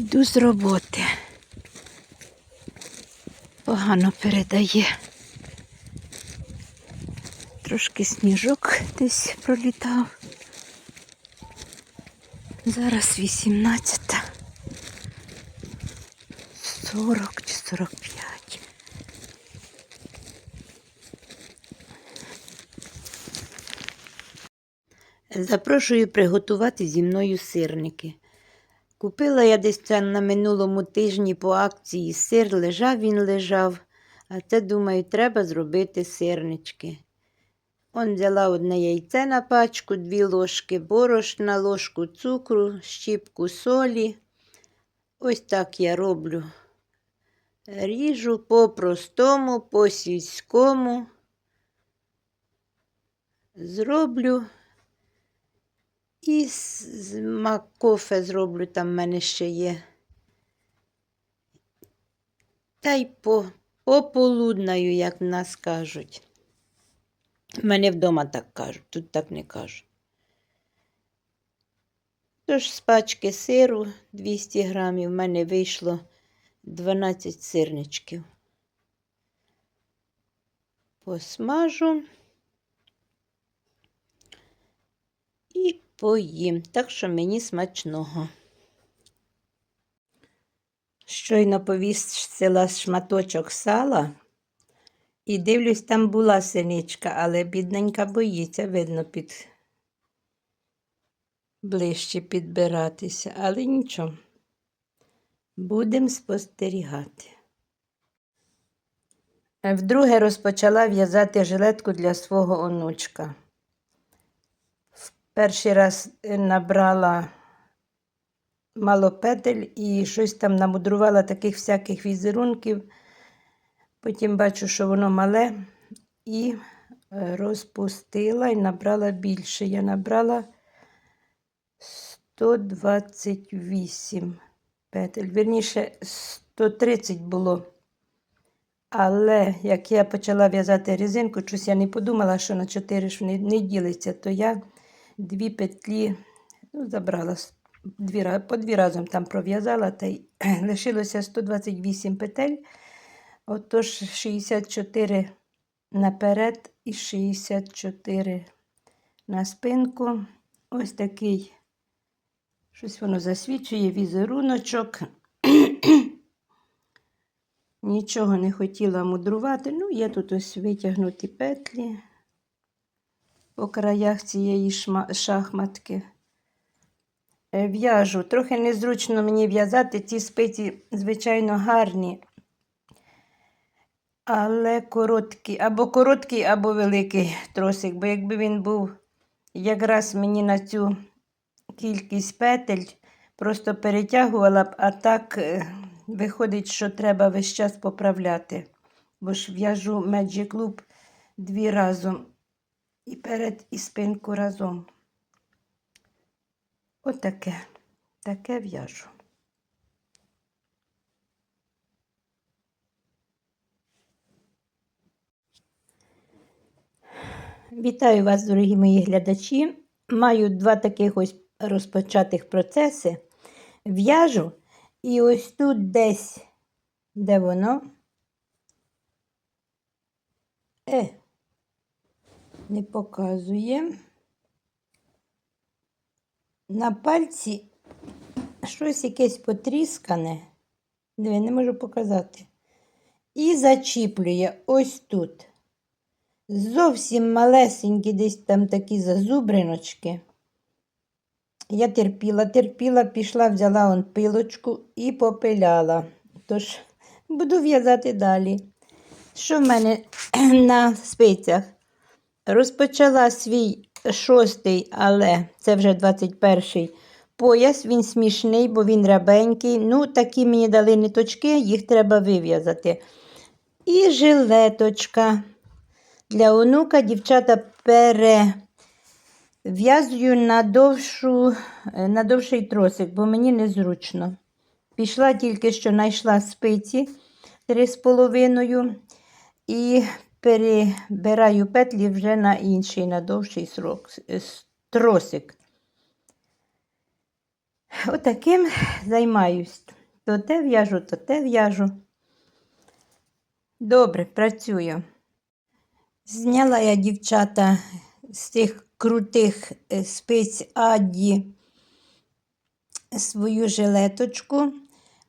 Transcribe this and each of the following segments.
Йду з роботи. Погано передає. Трошки сніжок десь пролітав. Зараз 18. 40 чи 45. Запрошую приготувати зі мною сирники. Купила я десь це на минулому тижні по акції сир, лежав він лежав, а це, думаю, треба зробити сирнички. Он взяла одне яйце на пачку, дві ложки борошна, ложку цукру, щіпку солі. Ось так я роблю. Ріжу по-простому, по-сільському. Зроблю. І з макофе зроблю, там в мене ще є. Та й по, пополуднаю, як в нас кажуть. В мене вдома так кажуть, тут так не кажуть. Тож з пачки сиру 200 грамів в мене вийшло 12 сирничків. Посмажу. і поїм, так що мені смачного. Щойно повісила шматочок сала і дивлюсь, там була синичка, але бідненька боїться, видно, під ближче підбиратися, але нічого. Будемо спостерігати. Вдруге розпочала в'язати жилетку для свого онучка. Перший раз е, набрала мало петель і щось там намудрувала таких всяких візерунків. Потім бачу, що воно мале, і е, розпустила і набрала більше. Я набрала 128 петель. Вірніше, 130 було. Але як я почала в'язати резинку, щось я не подумала, що на 4 ж не, не ділиться, то я дві петлі ну, забрала дві, по дві разом там пров'язала, та й лишилося 128 петель. Отож 64 наперед і 64 на спинку. Ось такий, щось воно засвічує, візеруночок. Нічого не хотіла мудрувати. Ну, є тут ось витягнуті петлі по краях цієї шахматки. Е, В'яжу. Трохи незручно мені в'язати. Ці спиці, звичайно, гарні, але короткі. Або короткий, або великий тросик. Бо якби він був якраз мені на цю кількість петель, просто перетягувала б, а так е, виходить, що треба весь час поправляти. Бо ж в'яжу Magic Loop дві разом і перед і спинку разом. Отаке, таке в'яжу. Вітаю вас, дорогі мої глядачі. Маю два таких ось розпочатих процеси. В'яжу, і ось тут десь, де воно. Е, не показує. На пальці щось якесь потріскане. Диви, не можу показати. І зачіплює ось тут. Зовсім малесенькі десь там такі зазубриночки. Я терпіла, терпіла, пішла, взяла он пилочку і попиляла. Тож буду в'язати далі. Що в мене на спицях? Розпочала свій шостий, але це вже 21-й пояс. Він смішний, бо він рабенький. Ну, такі мені дали ниточки, їх треба вив'язати. І жилеточка. Для онука дівчата перев'язую на, довшу, на довший тросик, бо мені незручно. Пішла тільки що знайшла спиці 3,5 і перебираю петлі вже на інший, на довший срок, тросик. отаким займаюсь. То те в'яжу, то те в'яжу. Добре, працюю. Зняла я, дівчата, з тих крутих е, спиць Аді свою жилеточку,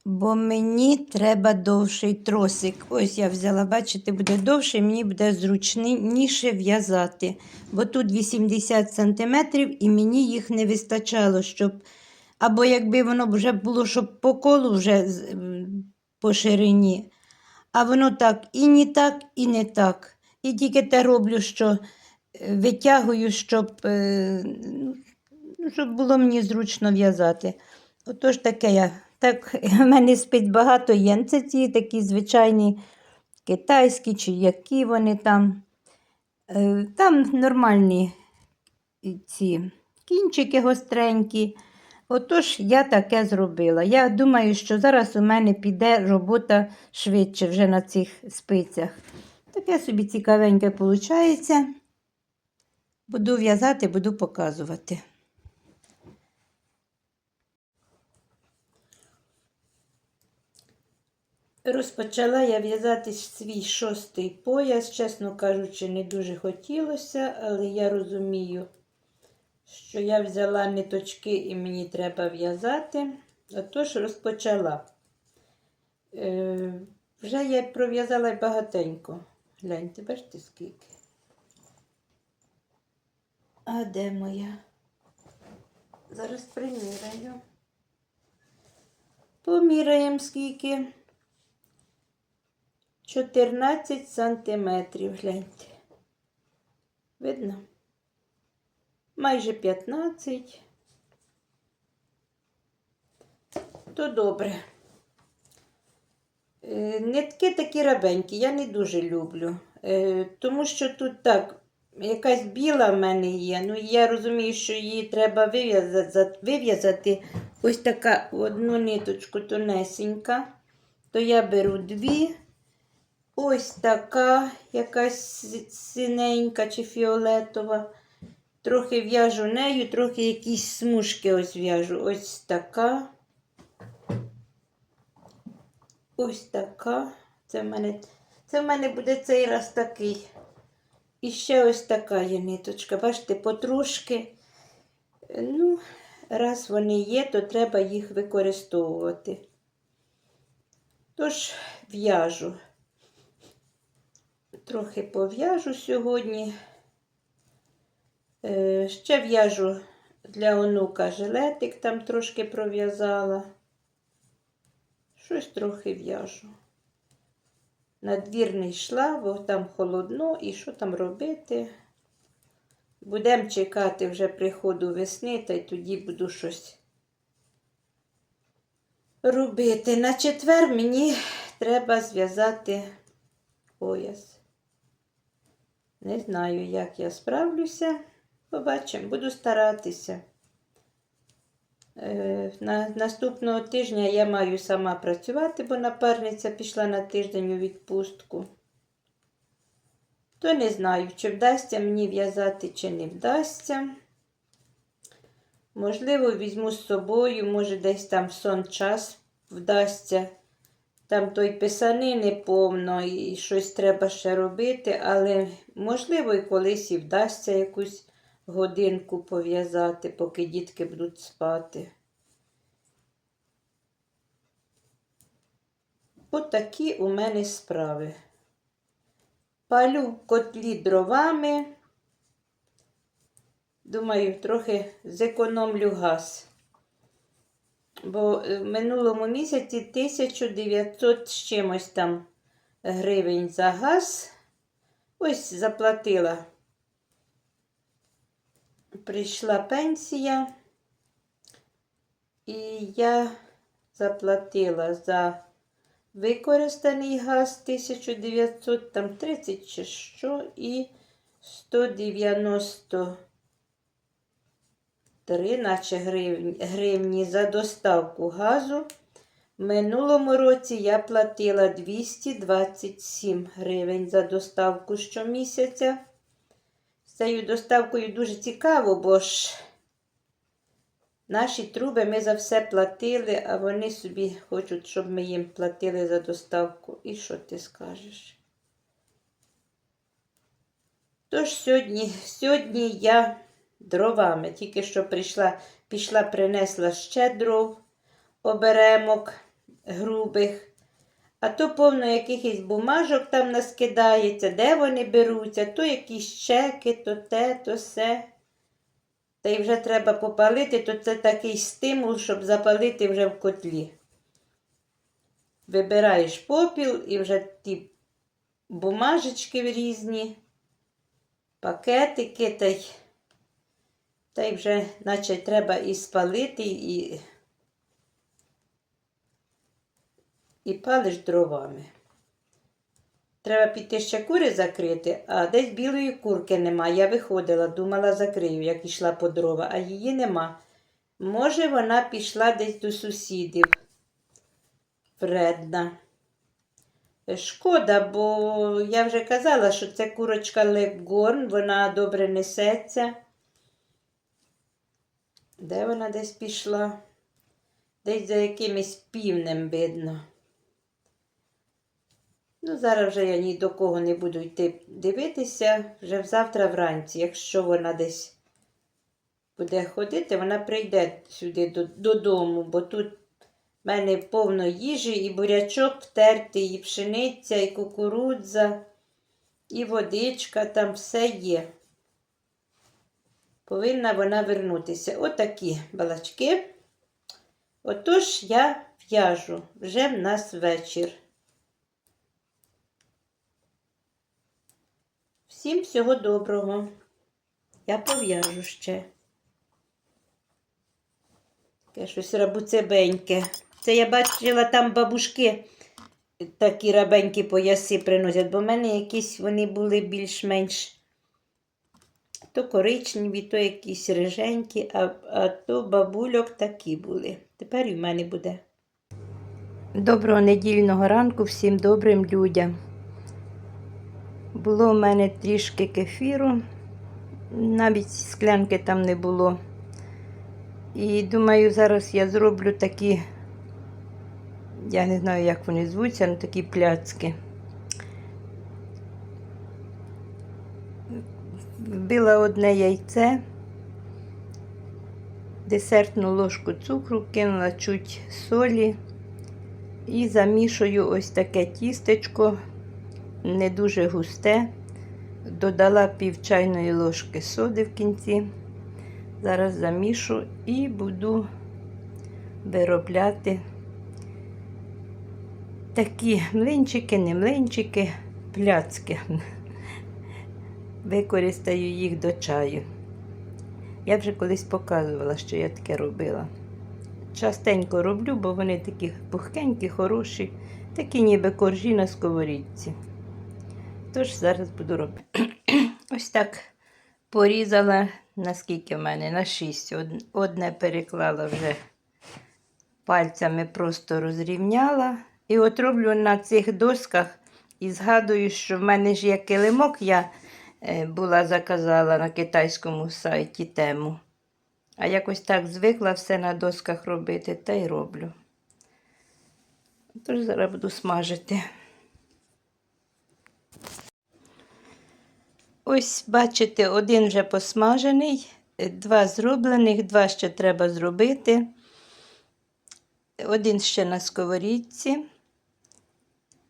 бо мені треба довший тросик. Ось я взяла, бачите, буде довший, мені буде зручніше в'язати. Бо тут 80 см і мені їх не вистачало, щоб. Або якби воно вже було, щоб по колу вже по ширині. А воно так і не так, і не так. І тільки те роблю, що е, витягую, щоб, е, ну, щоб було мені зручно в'язати. Отож таке я. Так, в мене спить багато є. Це ці такі звичайні китайські чи які вони там. Е, Там нормальні ці кінчики гостренькі. Отож, я таке зробила. Я думаю, що зараз у мене піде робота швидше вже на цих спицях. Таке собі цікавеньке виходить. Буду в'язати, буду показувати. Розпочала я в'язати свій шостий пояс. Чесно кажучи, не дуже хотілося, але я розумію, що я взяла ниточки і мені треба в'язати. Отож, розпочала. Е, вже я пров'язала багатенько. Гляньте, бачите, скільки. А де моя? Зараз приміряю. Поміряємо скільки. 14 сантиметрів, гляньте. Видно? Майже 15. То добре. Е, Нитки такі рабенькі, я не дуже люблю. Е, Тому що тут так, якась біла в мене є. Ну, я розумію, що її треба вив'язати, вив'язати ось така одну ниточку тонесенька. То я беру дві. Ось така якась синенька чи фіолетова. Трохи в'яжу нею, трохи якісь смужки ось в'яжу. Ось така. Ось така. Це в мене, це в мене буде цей раз такий. І ще ось така є ниточка. Бачите, потрошки. Ну, раз вони є, то треба їх використовувати. Тож в'яжу. Трохи пов'яжу сьогодні. Е, ще в'яжу для онука жилетик, там трошки пров'язала. Щось трохи в'яжу. На двір не йшла, бо там холодно і що там робити. Будемо чекати вже приходу весни, та й тоді буду щось робити. На четвер мені треба зв'язати пояс. Не знаю, як я справлюся. Побачимо, буду старатися. Е, На наступного тижня я маю сама працювати, бо напарниця пішла на тиждень у відпустку. То не знаю, чи вдасться мені в'язати, чи не вдасться. Можливо, візьму з собою, може, десь там в сон час вдасться. Там той писанини повно і щось треба ще робити, але можливо і колись і вдасться якусь годинку пов'язати, поки дітки будуть спати. Отакі у мене справи. Палю котлі дровами. Думаю, трохи зекономлю газ. Бо е, в минулому місяці 1900 з чимось там гривень за газ. Ось заплатила. Прийшла пенсія, і я заплатила за використаний газ 1900, там 30 чи що, і 193, наче гривні, за доставку газу. В минулому році я платила 227 гривень за доставку щомісяця. З цією доставкою дуже цікаво, бо ж Наші труби ми за все платили, а вони собі хочуть, щоб ми їм платили за доставку. І що ти скажеш? Тож сьогодні, сьогодні я дровами. Тільки що прийшла, пішла, принесла ще дров, оберемок грубих. А то повно якихось бумажок там наскидається, де вони беруться, то якісь чеки, то те, то се. Та й вже треба попалити, то це такий стимул, щоб запалити вже в котлі. Вибираєш попіл і вже ті бумажечки різні, пакетики, та й, та й вже, наче треба і спалити, і, і палиш дровами. Треба піти ще кури закрити, а десь білої курки нема. Я виходила, думала, закрию, як йшла по дрова, а її нема. Може, вона пішла десь до сусідів. Вредна. Шкода, бо я вже казала, що це курочка Легорн, вона добре несеться. Де вона десь пішла? Десь за якимось півнем видно. Ну, зараз вже я ні до кого не буду йти дивитися. Вже завтра вранці, якщо вона десь буде ходити, вона прийде сюди до- додому, бо тут в мене повно їжі, і бурячок втертий, і пшениця, і кукурудза, і водичка, там все є. Повинна вона вернутися. Отакі балачки. Отож я в'яжу. Вже в нас вечір. Всім всього доброго. Я пов'яжу ще. Таке щось рабуцебеньке. Це я бачила там бабушки такі рабенькі пояси приносять, бо в мене якісь вони були більш-менш то коричневі, то якісь риженькі, а, а то бабульок такі були. Тепер і в мене буде. Доброго недільного ранку всім добрим людям. Було в мене трішки кефіру, навіть склянки там не було. І думаю, зараз я зроблю такі, я не знаю, як вони звуться, але такі пляцки. Вбила одне яйце, десертну ложку цукру, кинула чуть солі і замішую ось таке тістечко не дуже густе. Додала пів чайної ложки соди в кінці. Зараз замішу і буду виробляти такі млинчики, не млинчики, пляцки. Використаю їх до чаю. Я вже колись показувала, що я таке робила. Частенько роблю, бо вони такі пухкенькі, хороші, такі ніби коржі на сковорідці. Тож зараз буду робити. Ось так порізала, наскільки в мене, на 6. Одне переклала вже пальцями, просто розрівняла. І от роблю на цих досках і згадую, що в мене ж є килимок, я була заказала на китайському сайті тему. А якось так звикла все на досках робити, та й роблю. Тож зараз буду смажити. Ось, бачите, один вже посмажений, е, два зроблених, два ще треба зробити. Один ще на сковорідці.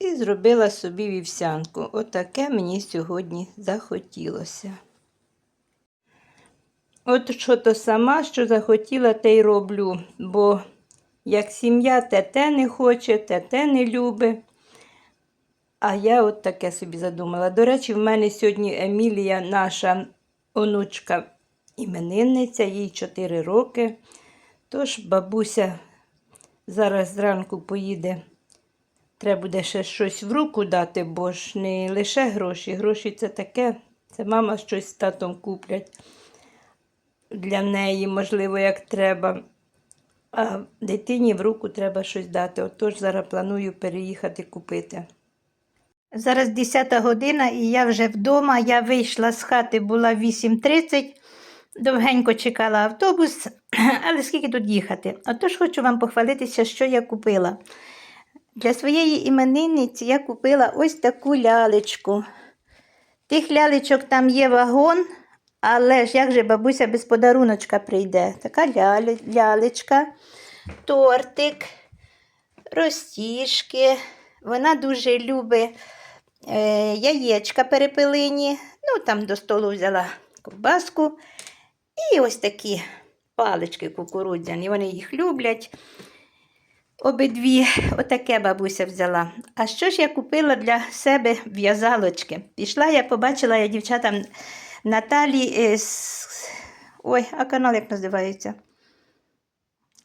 І зробила собі вівсянку. Отаке мені сьогодні захотілося. От що то сама, що захотіла, те й роблю. Бо як сім'я те те не хоче, те те не любить. А я от таке собі задумала. До речі, в мене сьогодні Емілія, наша онучка іменинниця, їй 4 роки. Тож бабуся зараз зранку поїде. Треба буде ще щось в руку дати, бо ж не лише гроші. Гроші це таке. Це мама щось з татом куплять для неї, можливо, як треба. А дитині в руку треба щось дати. Отож зараз планую переїхати купити. Зараз 10 година і я вже вдома. Я вийшла з хати, була 8.30. довгенько чекала автобус, але скільки тут їхати? Отож хочу вам похвалитися, що я купила. Для своєї іменинниці я купила ось таку лялечку. Тих лялечок там є вагон, але ж як же бабуся без подаруночка прийде? Така лялечка, тортик, розтіжки. Вона дуже любить е, яєчка перепелині. Ну, там до столу взяла ковбаску. І ось такі палички кукурудзяні. Вони їх люблять. Обидві, отаке бабуся взяла. А що ж я купила для себе в'язалочки? Пішла, я побачила я дівчатам Наталі. е, Ой, а канал як називається?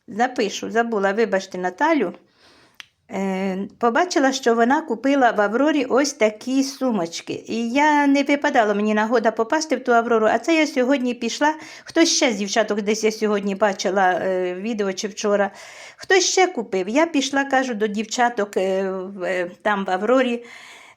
Запишу, забула, вибачте, Наталю. Е, побачила, що вона купила в Аврорі ось такі сумочки. І я не випадало мені нагода попасти в ту Аврору, а це я сьогодні пішла. Хтось ще з дівчаток десь я сьогодні бачила е, відео чи вчора. Хтось ще купив. Я пішла, кажу, до дівчаток е, там в Аврорі.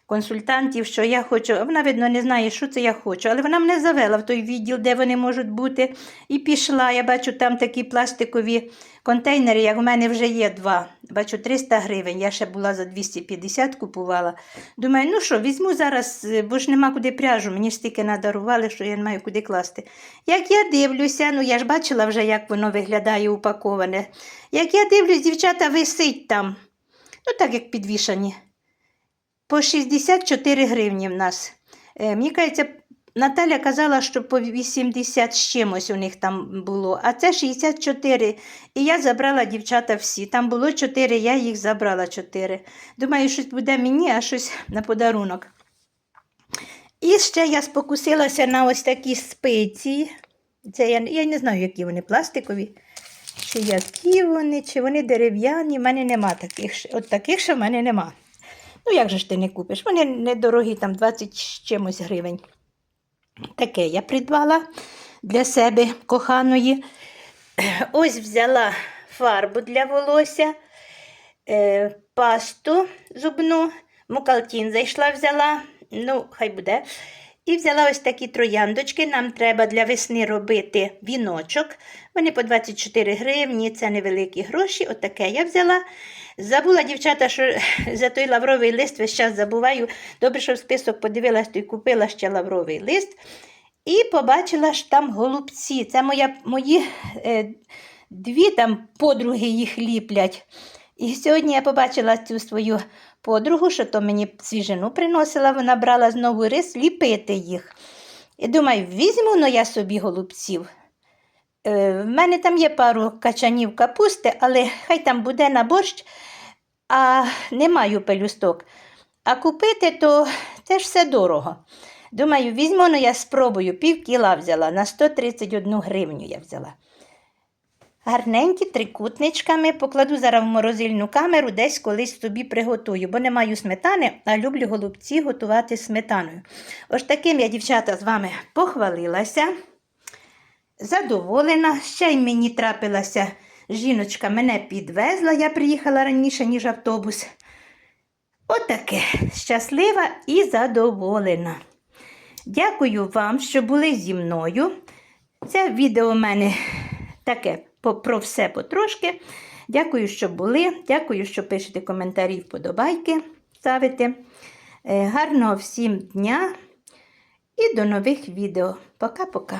Консультантів, що я хочу, вона, видно, не знає, що це я хочу, але вона мене завела в той відділ, де вони можуть бути, і пішла. Я бачу там такі пластикові контейнери, як в мене вже є два. Бачу 300 гривень. Я ще була за 250 купувала. Думаю, ну що, візьму зараз, е, бо ж нема куди пряжу, мені ж стільки надарували, що я не маю куди класти. Як я дивлюся, ну я ж бачила вже, як воно виглядає упаковане. Як я дивлюсь, дівчата висить там, ну так як підвішані. По 64 гривні в нас. Е, мені кажеться, Наталя казала, що по 80 з чимось у них там було, а це 64. І я забрала дівчата всі. Там було 4, я їх забрала 4. Думаю, щось буде мені, а щось на подарунок. І ще я спокусилася на ось такі спиці. Це я, я не знаю, які вони пластикові. Чи які вони, чи вони дерев'яні. В мене нема таких. От таких ще в мене нема. Ну, як же ж ти не купиш? Вони недорогі, там 20 з чимось гривень. Таке я придбала для себе коханої. Ось взяла фарбу для волосся, е, пасту зубну, мукалтін зайшла, взяла, ну, хай буде. І взяла ось такі трояндочки. Нам треба для весни робити віночок. Вони по 24 гривні, це невеликі гроші. Отаке я взяла. Забула, дівчата, що за той лавровий лист весь час забуваю. Добре, що в список подивилась, то й купила ще лавровий лист. І побачила ж там голубці. Це моя, мої е, дві там подруги їх ліплять. І сьогодні я побачила цю свою подругу, що то мені свіжину приносила, вона брала знову рис ліпити їх. І думаю, візьму но я собі голубців. Е, в мене там є пару качанів капусти, але хай там буде на борщ, а не маю пелюсток. А купити, то це ж все дорого. Думаю, візьму, ну я спробую, пів кіла взяла, на 131 гривню я взяла. Гарненькі трикутничками покладу зараз в морозильну камеру, десь колись собі приготую, бо не маю сметани, а люблю голубці готувати сметаною. Ось таким я, дівчата, з вами похвалилася. Задоволена, ще й мені трапилася жіночка, мене підвезла, я приїхала раніше, ніж автобус. Отаке щаслива і задоволена. Дякую вам, що були зі мною. Це відео у мене таке про все потрошки. Дякую, що були. Дякую, що пишете коментарі, вподобайки ставите. Е, Гарного всім дня і до нових відео. Пока-пока.